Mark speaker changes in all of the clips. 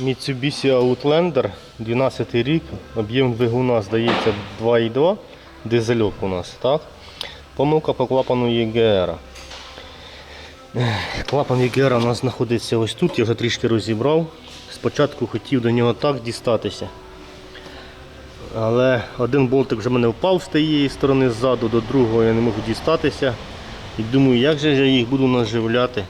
Speaker 1: Mitsubishi Outlander, 12 рік, об'єм двигуна здається 2,2, дизельок у нас, так? Помилка по клапану ЄГР. Клапан ЄГР у нас знаходиться ось тут, я вже трішки розібрав. Спочатку хотів до нього так дістатися. Але один болтик вже мене впав з тієї сторони ззаду, до другого я не можу дістатися. І думаю, як же я їх буду наживляти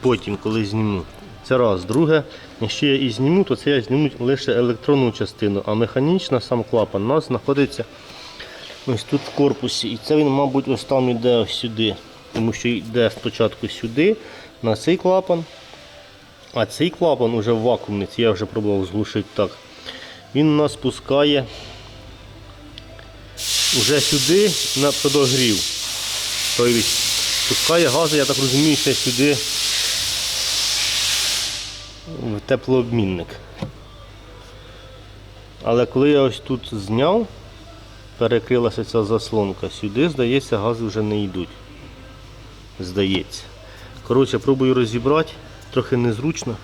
Speaker 1: потім, коли зніму. Це раз. Друге, якщо я і зніму, то це я зніму лише електронну частину, а механічна сам клапан у нас знаходиться ось тут в корпусі. І це він, мабуть, ось там йде ось сюди. Тому що йде спочатку сюди, на цей клапан. А цей клапан уже вакуумний, це я вже пробував зглушити так. Він нас спускає уже сюди на подогрів. Тобто спускає гази, я так розумію, ще сюди в теплообмінник. Але коли я ось тут зняв, перекрилася ця заслонка, сюди, здається, гази вже не йдуть. Здається. Коротше, пробую розібрати, трохи незручно.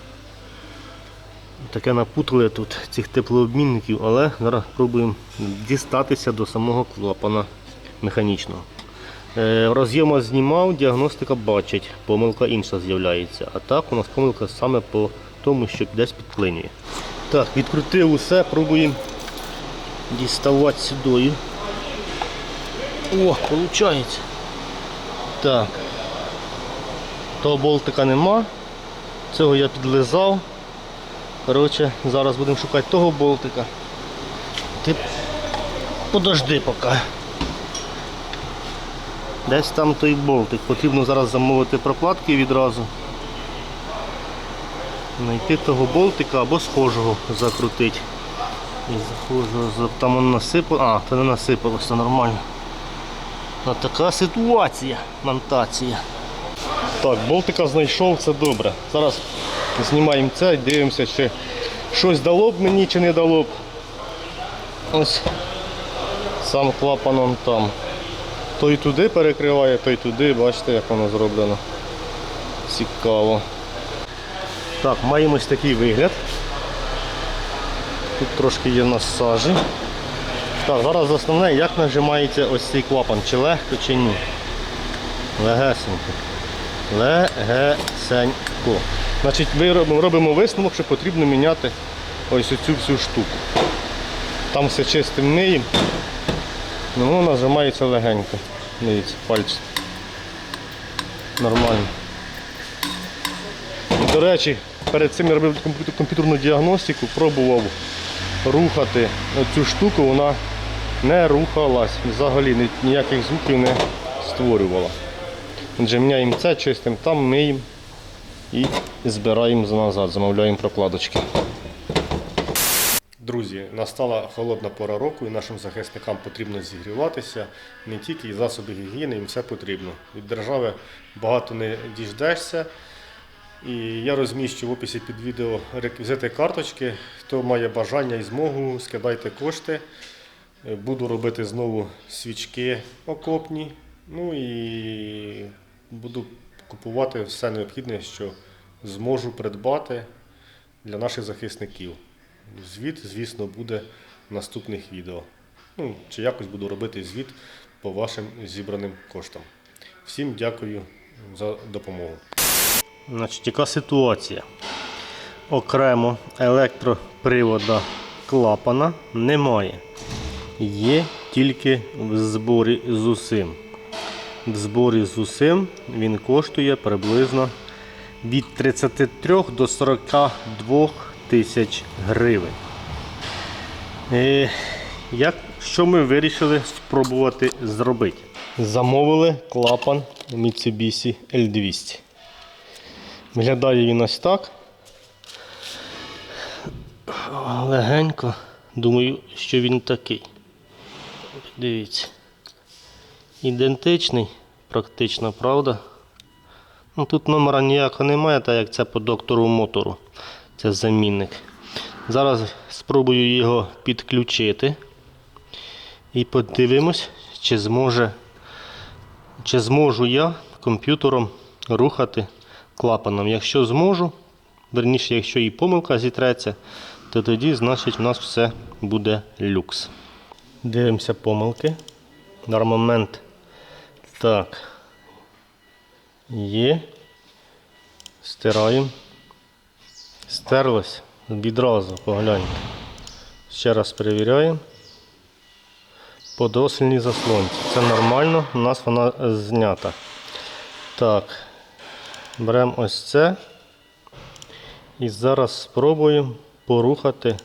Speaker 1: Таке напутали тут цих теплообмінників, але зараз пробуємо дістатися до самого клапана механічного. Е, Роз'єма знімав, діагностика бачить, помилка інша з'являється. А так у нас помилка саме по тому, що десь підклинює. Так, відкрутив усе, пробуємо діставати сюди. О, виходить. Так. Того болтика нема. Цього я підлизав. Коротше, зараз будемо шукати того болтика. Ти подожди поки. Десь там той болтик. Потрібно зараз замовити прокладки відразу. Знайти того болтика або схожого закрутити. І схожого там он насипало. А, то не насипалося нормально. Ось така ситуація, монтація. Так, болтика знайшов, це добре. Зараз знімаємо це і дивимося, чи щось дало б мені, чи не дало б. Ось сам клапан он там. Той туди перекриває, той туди, бачите, як воно зроблено. Цікаво. Так, маємо ось такий вигляд. Тут трошки є насажі. Так, зараз основне, як нажимається ось цей клапан, чи легко, чи ні. Легесенько. Легесенько. Значить, ми робимо, висновок, що потрібно міняти ось оцю всю штуку. Там все чистим миємо. Ну, нажимається легенько. Дивіться, пальці. Нормально. До речі, перед цим я робив комп'ютерну діагностику, пробував рухати цю штуку, вона не рухалась, взагалі ніяких звуків не створювала. Отже, міняємо це, чистимо там, миємо і збираємо назад, замовляємо прокладочки. Друзі, настала холодна пора року і нашим захисникам потрібно зігріватися. Не тільки і засоби гігієни, їм все потрібно. Від держави багато не діждешся. І я розміщу в описі під відео реквізити карточки. Хто має бажання і змогу, скидайте кошти. Е, Буду робити знову свічки окопні. Ну і буду купувати все необхідне, що зможу придбати для наших захисників. Звіт, звісно, буде в наступних відео. Ну, чи якось буду робити звіт по вашим зібраним коштам. Всім дякую за допомогу. Значить, яка ситуація? Окремо електропривода клапана немає. Є тільки в зборі з усім. В зборі з усім він коштує приблизно від 33 до 42 тисяч гривень. Е, як, що ми вирішили спробувати зробити? Замовили клапан Mitsubishi L200. Виглядає він ось так. Легенько. Думаю, що він такий. Дивіться. Ідентичний, практично, правда? Ну, тут номера ніякого немає, так як це по доктору мотору. Це замінник. Зараз спробую його підключити і подивимось, чи зможе, чи зможу я комп'ютером рухати клапаном. Якщо зможу, Верніше, якщо і помилка зітреться, то тоді, значить, в нас все буде люкс. Дивимося помилки. На. Так. Є. Стираємо. Стерлось. Відразу, погляньте. Ще раз перевіряємо. Подослідні заслонці. Це нормально, у нас вона знята. Так. Беремо ось це. І зараз спробуємо порухати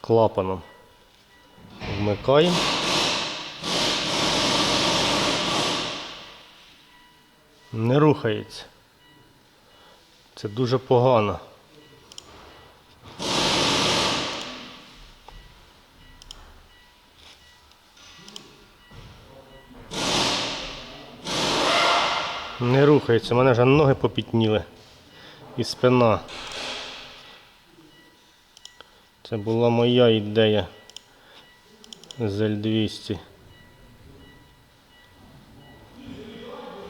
Speaker 1: клапаном. Вмикаємо. Не рухається. Це дуже погано. Не рухається, мене вже ноги попітніли і спина. Це була моя ідея з L200.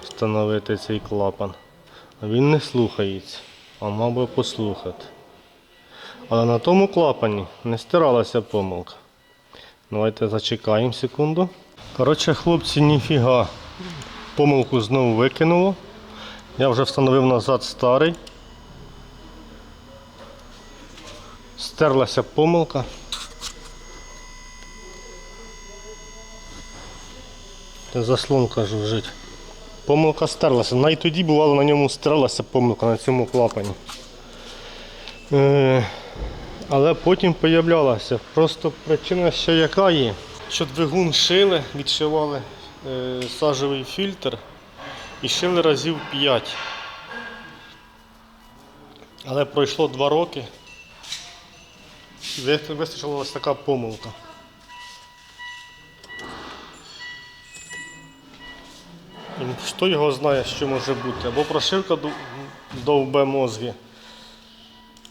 Speaker 1: Встановити цей клапан. Він не слухається, а мав би послухати. Але на тому клапані не стиралася помилка. Давайте зачекаємо секунду. Коротше, хлопці, ніфіга. Помилку знову викинуло. Я вже встановив назад старий. Стерлася помилка. Заслонка жужжить. Помилка стерлася. Навіть тоді бувало на ньому стерлася помилка на цьому клапані. Е, але потім появлялася. Просто причина ще яка є. Що двигун шили, відшивали сажевий фільтр і шили разів 5. Але пройшло 2 роки. Вистачила ось така помилка. Хто його знає, що може бути? Або прошивка довбе мозги,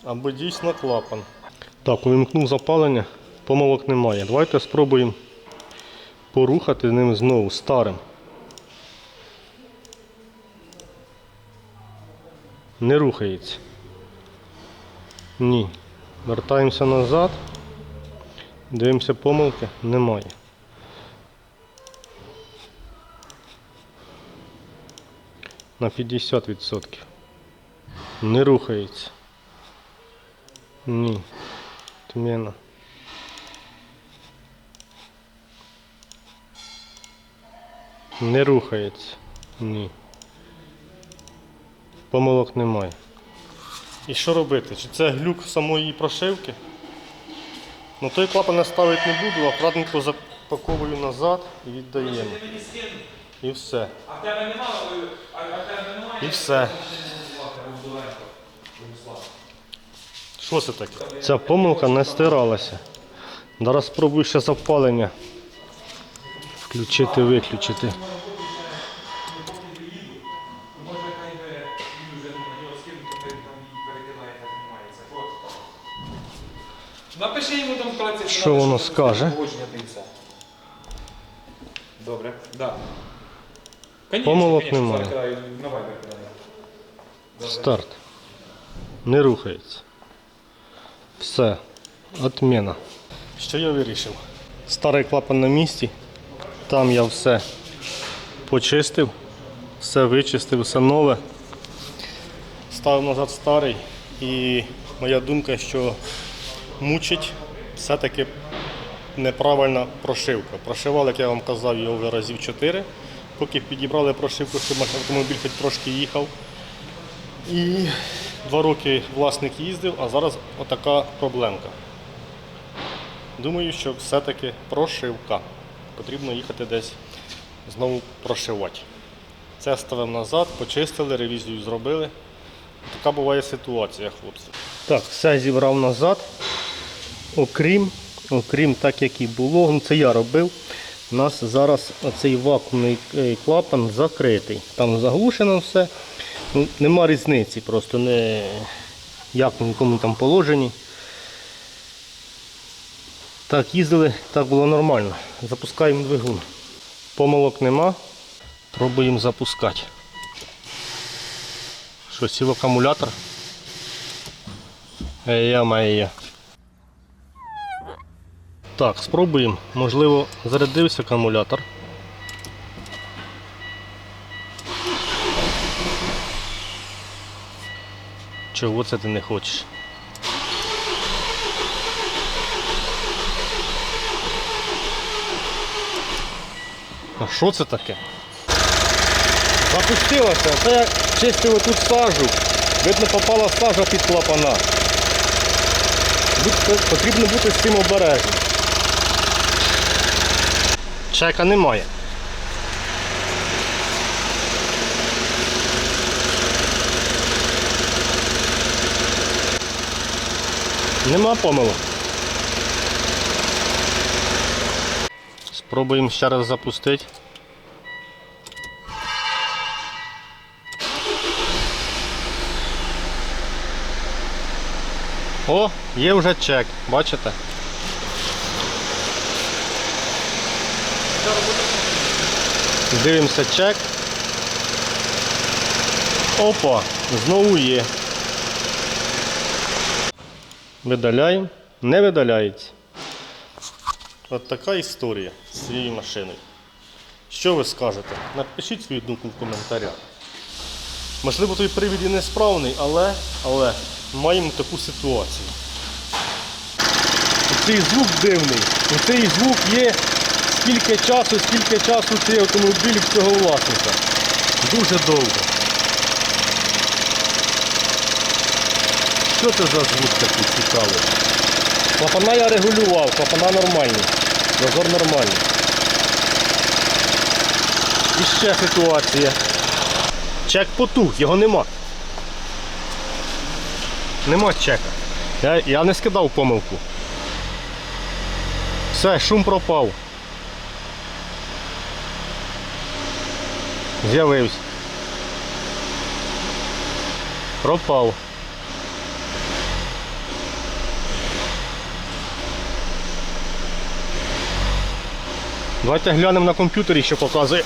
Speaker 1: або дійсно клапан. Так, увімкнув запалення, помилок немає. Давайте спробуємо порухати ним знову старим. Не рухається. Ні. Вертаємося назад. Дивимося помилки. Немає. На 50%. Не рухається. Ні. Тміна. Не рухається. Ні. Помилок немає. І що робити? Чи це глюк самої прошивки? Ну той клапан я ставити не буду, акуратненько запаковую назад і віддаємо. І все.
Speaker 2: А в тебе немає, а а в тебе немає
Speaker 1: І все. Що це таке? Ця помилка не стиралася. Зараз спробую ще запалення. Включити, виключити. Що воно скаже?
Speaker 2: Добре, да. Конечно,
Speaker 1: Помилок немає. Старт. Не рухається. Все. Отміна. Що я вирішив? Старий клапан на місці. Там я все почистив, все вичистив, все нове. Ставив назад старий. І моя думка, що мучить все-таки неправильна прошивка. Прошивали, як я вам казав, його вже разів 4, поки підібрали прошивку, щоб автомобіль хоч трошки їхав. І два роки власник їздив, а зараз отака проблемка. Думаю, що все-таки прошивка. Потрібно їхати десь знову прошивати. Це ставив назад, почистили, ревізію зробили. Така буває ситуація, хлопці. Так, все зібрав назад. Окрім, окрім так, як і було, ну це я робив. У нас зараз оцей вакуумний е, клапан закритий. Там заглушено все. Ну, нема різниці, просто не як в якому там положенні. Так, їздили, так було нормально. Запускаємо двигун. Помилок нема. Пробуємо запускати. Що, сів акумулятор? Я моя. Так, спробуємо. Можливо, зарядився акумулятор. Чого це ти не хочеш? А що це таке? Запустилося. Це я чистив тут сажу. Видно, попала сажа під клапана. Потрібно бути з цим обережним. Чека немає. Нема помилок. Спробуємо ще раз запустити. О, є вже чек, бачите? Дивимося чек. Опа, знову є. Видаляємо, не видаляється. От така історія з цією машиною. Що ви скажете? Напишіть свою думку в коментарях. Можливо, той привід і несправний, але, але маємо таку ситуацію. Цей звук дивний. Цей звук є скільки часу, скільки часу цей автомобіль в цього власника. Дуже довго. Що це за звук такий цікавий? Клапана я регулював, клапана нормальні. Зазор нормальний. І ще ситуація. Чек потух, його нема. Нема чека. Я, я не скидав помилку. Все, шум пропав. З'явився. Пропав. Давайте глянемо на комп'ютері, що показує.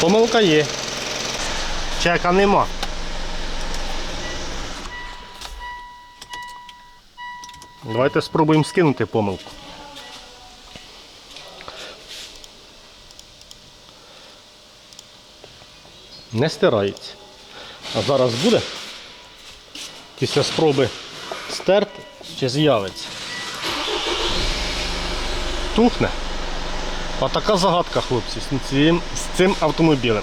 Speaker 1: Помилка є. Чека нема. Давайте спробуємо скинути помилку. Не стирається. А зараз буде після спроби стерти чи з'явиться. Тухне. А така загадка, хлопці, з цим, з цим автомобілем.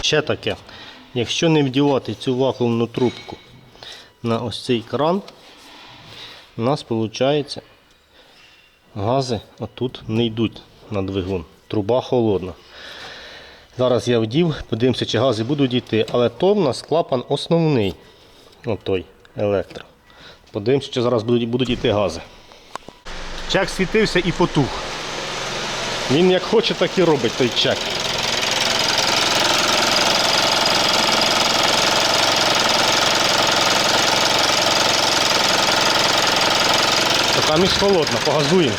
Speaker 1: Ще таке. Якщо не вдівати цю вакуумну трубку на ось цей кран, у нас виходить гази отут не йдуть на двигун. Труба холодна. Зараз я вдів, подивимося, чи гази будуть йти, але то в нас клапан основний. Отой електро. Подивимося, чи зараз будуть, будуть йти гази. Чек світився і потух. Він як хоче, так і робить той чек. Така між холодна, погазуємо.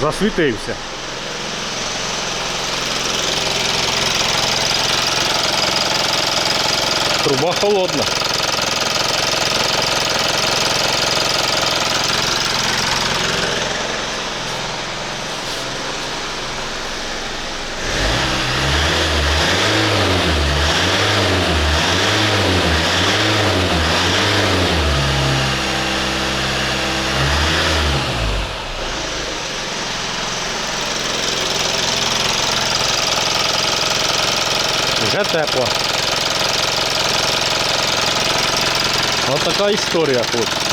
Speaker 1: Засвітився. Труба холодна. Вже тепло. Ось така історія, хлопці.